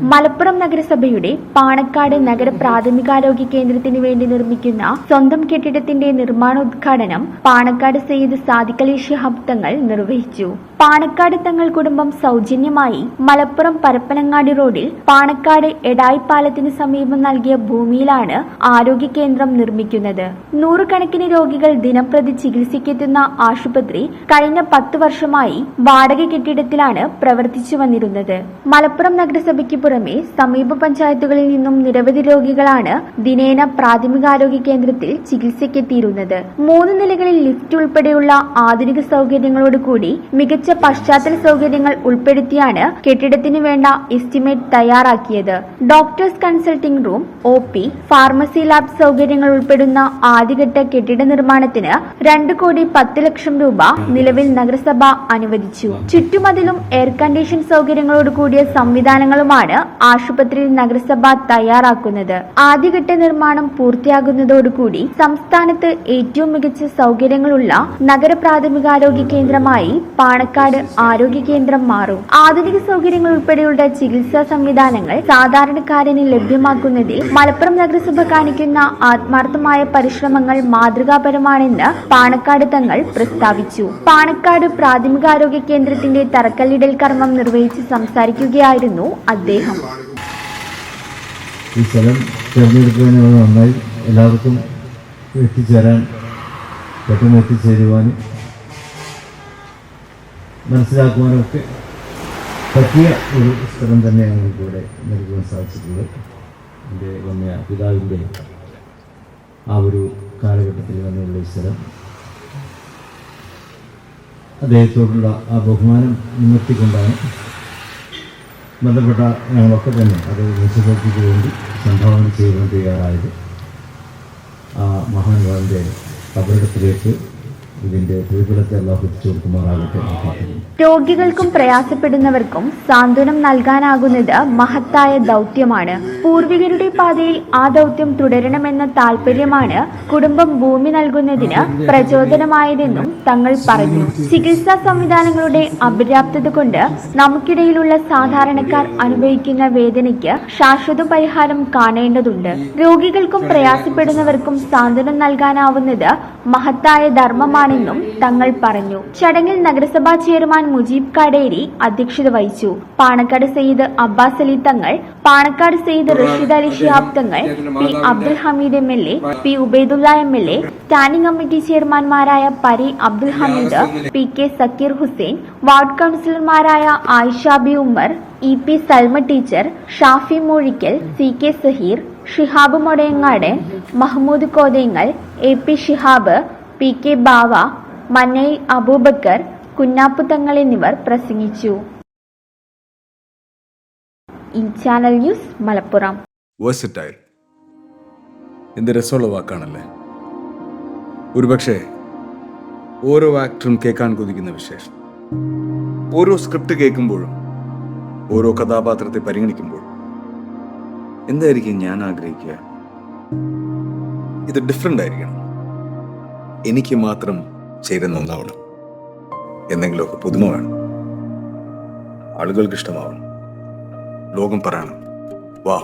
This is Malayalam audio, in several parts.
മലപ്പുറം നഗരസഭയുടെ പാണക്കാട് നഗര പ്രാഥമികാരോഗ്യ കേന്ദ്രത്തിന് വേണ്ടി നിർമ്മിക്കുന്ന സ്വന്തം കെട്ടിടത്തിന്റെ നിർമ്മാണോദ്ഘാടനം പാണക്കാട് സെയ്ദ് സാദിഖലി ശിഹാബ് തങ്ങൾ നിർവഹിച്ചു. പാണക്കാട് തങ്ങൾ കുടുംബം സൗജന്യമായി മലപ്പുറം പരപ്പനങ്ങാടി റോഡിൽ പാണക്കാട് എടായി പാലത്തിന് സമീപം നൽകിയ ഭൂമിയിലാണ് ആരോഗ്യ കേന്ദ്രം നിർമ്മിക്കുന്നത്. നൂറുകണക്കിന് രോഗികൾ ദിനംപ്രതി ചികിത്സയ്ക്കെത്തുന്ന ആശുപത്രി കഴിഞ്ഞ പത്ത് വർഷമായി വാടക കെട്ടിടത്തിലാണ് പ്രവർത്തിച്ചു വന്നിരുന്നത്. മലപ്പുറം നഗരസഭയ്ക്ക് പുറമെ സമീപ പഞ്ചായത്തുകളിൽ നിന്നും നിരവധി രോഗികളാണ് ദിനേന പ്രാഥമികാരോഗ്യ കേന്ദ്രത്തിൽ ചികിത്സയ്ക്കെത്തിയിരുന്നത്. മൂന്ന് നിലകളിൽ ലിഫ്റ്റ് ഉൾപ്പെടെയുള്ള ആധുനിക സൗകര്യങ്ങളോട് കൂടി മികച്ച പശ്ചാത്തല സൗകര്യങ്ങൾ ഉൾപ്പെടുത്തിയാണ് കെട്ടിടത്തിന് വേണ്ട എസ്റ്റിമേറ്റ് തയ്യാറാക്കിയത്. Doctors consulting room O P pharmacy lab സൗകര്യങ്ങൾ ഉൾപ്പെടുന്ന ആദ്യഘട്ട കെട്ടിട നിർമ്മാണത്തിന് രണ്ട് കോടി പത്ത് ലക്ഷം രൂപ നിലവിൽ നഗരസഭ അനുവദിച്ചു. ചുറ്റുമതിലും എയർ കണ്ടീഷൻ സൗകര്യങ്ങളോട് കൂടിയ സംവിധാനങ്ങളുമാണ് ആശുപത്രിയിൽ നഗരസഭ തയ്യാറാക്കുന്നത്. ആദ്യഘട്ട നിർമ്മാണം പൂർത്തിയാകുന്നതോടുകൂടി സംസ്ഥാനത്ത് ഏറ്റവും മികച്ച സൗകര്യങ്ങളുള്ള നഗര പ്രാഥമികാരോഗ്യ കേന്ദ്രമായി പാണക്കാട് ആരോഗ്യ കേന്ദ്രം മാറും. ആധുനിക സൗകര്യങ്ങൾ ഉൾപ്പെടെയുള്ള ചികിത്സാ സംവിധാനങ്ങൾ സാധാരണക്കാരന് ലഭ്യമാക്കുന്നതിൽ മലപ്പുറം നഗരസഭ കാണിക്കുന്ന ആത്മാർത്ഥമായ പരിശ്രമങ്ങൾ മാതൃകാപരമാണെന്ന് പാണക്കാട് തങ്ങൾ പ്രസ്താവിച്ചു. പാണക്കാട് പ്രാഥമികാരോഗ്യ കേന്ദ്രത്തിന്റെ തറക്കല്ലിടൽ കർമ്മം നിർവഹിച്ച് സംസാരിക്കുകയായിരുന്നു അദ്ദേഹം. ഈ എല്ലാവർക്കും എത്തിച്ചേരാൻ പെട്ടെന്ന് എത്തിച്ചേരുവാനും മനസ്സിലാക്കുവാനും ഒക്കെ പറ്റിയ ഒരു സ്ഥലം തന്നെയാണ് നമുക്ക് ഇവിടെ നൽകുവാൻ സാധിച്ചിട്ടുള്ളത്. എന്റെ വന്ന പിതാവിന്റെ ആ ഒരു കാലഘട്ടത്തിൽ വന്നുള്ള ഈ സ്ഥലം. അദ്ദേഹത്തോടുള്ള ആ ബഹുമാനം നിർത്തിക്കൊണ്ടാണ് ബന്ധപ്പെട്ട ഞങ്ങളൊക്കെ തന്നെ അത് ദേശഭക്തിക്ക് വേണ്ടി സംഭാവന ചെയ്യുവാൻ തയ്യാറായത്. ആ മഹാൻവാന്റെ കബറിടത്തിലേക്ക് രോഗികൾക്കും പ്രയാസപ്പെടുന്നവർക്കും സാന്ത്വനം നൽകാനാകുന്നത് മഹത്തായ ദൗത്യമാണ്. പൂർവികരുടെ പാതയിൽ ആ ദൗത്യം തുടരണമെന്ന താല്പര്യമാണ് കുടുംബം ഭൂമി നൽകുന്നതിന് പ്രചോദനമായതെന്നും തങ്ങൾ പറഞ്ഞു. ചികിത്സാ സംവിധാനങ്ങളുടെ അപര്യാപ്തത കൊണ്ട് നമുക്കിടയിലുള്ള സാധാരണക്കാർ അനുഭവിക്കുന്ന വേദനയ്ക്ക് ശാശ്വത പരിഹാരം കാണേണ്ടതുണ്ട്. രോഗികൾക്കും പ്രയാസപ്പെടുന്നവർക്കും സാന്ത്വനം നൽകാനാവുന്നത് മഹത്തായ ധർമ്മമാണെന്നും തങ്ങൾ പറഞ്ഞു. ചടങ്ങിൽ നഗരസഭാ ചെയർമാൻ മുജീബ് കാടേരി അധ്യക്ഷത വഹിച്ചു. Panakkad Sayyid Abbas Ali Thangal Panakkad Sayyid Rasheed Ali Shihab Thangal P Abdul Hameed M L A P Ubaidullah M L A standing committee ചെയർമാൻമാരായ Pari Abdul Hameed P K Zakir Hussain ward കൌൺസിലർമാരായ Ayisha B Ummer E P Salma teacher Shafi Moozhikkal C K Saheer Shihab Modayangad Mahmood Kothayangal A P Shihab P K Bava Manai Aboobacker Kunhappu Thangal എന്നിവർ പ്രസംഗിച്ചു. ഈ ചാനൽ ന്യൂസ് മലപ്പുറം. വേഴ്സറ്റൈൽ എന്ത് രസമുള്ള വാക്കാണല്ലേ? ഒരുപക്ഷെ ഓരോ ആക്ടറും കേൾക്കാൻ കൊതിക്കുന്ന വിശേഷം. ഓരോ സ്ക്രിപ്റ്റ് കേൾക്കുമ്പോഴും ഓരോ കഥാപാത്രത്തെ പരിഗണിക്കുമ്പോഴും എന്തായിരിക്കും ഞാൻ ആഗ്രഹിക്കുക? ഇത് ഡിഫറെന്റ് ആയിരിക്കണം. എനിക്ക് മാത്രം ചേരുന്ന ഒന്നാവണം. എന്തെങ്കിലുമൊക്കെ പുതുമ വേണം. ആളുകൾക്ക് ഇഷ്ടമാവണം ലോകം പറയണം. വാ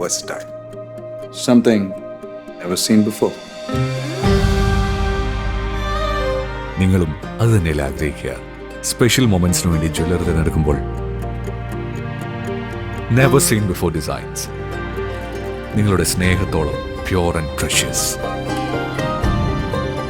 versatile. Something never seen before നിങ്ങളും അത് തന്നെയല്ലേ ആഗ്രഹിക്കുക. സ്പെഷ്യൽ മൊമെന്റ്സിന് വേണ്ടി ജ്വല്ലറി തിരഞ്ഞെടുക്കുമ്പോൾ നെവർ സീൻ ബിഫോർ ഡിസൈൻസ് നിങ്ങളുടെ സ്നേഹത്തോളം പ്യോർ ആൻഡ് പ്രഷ്യസ്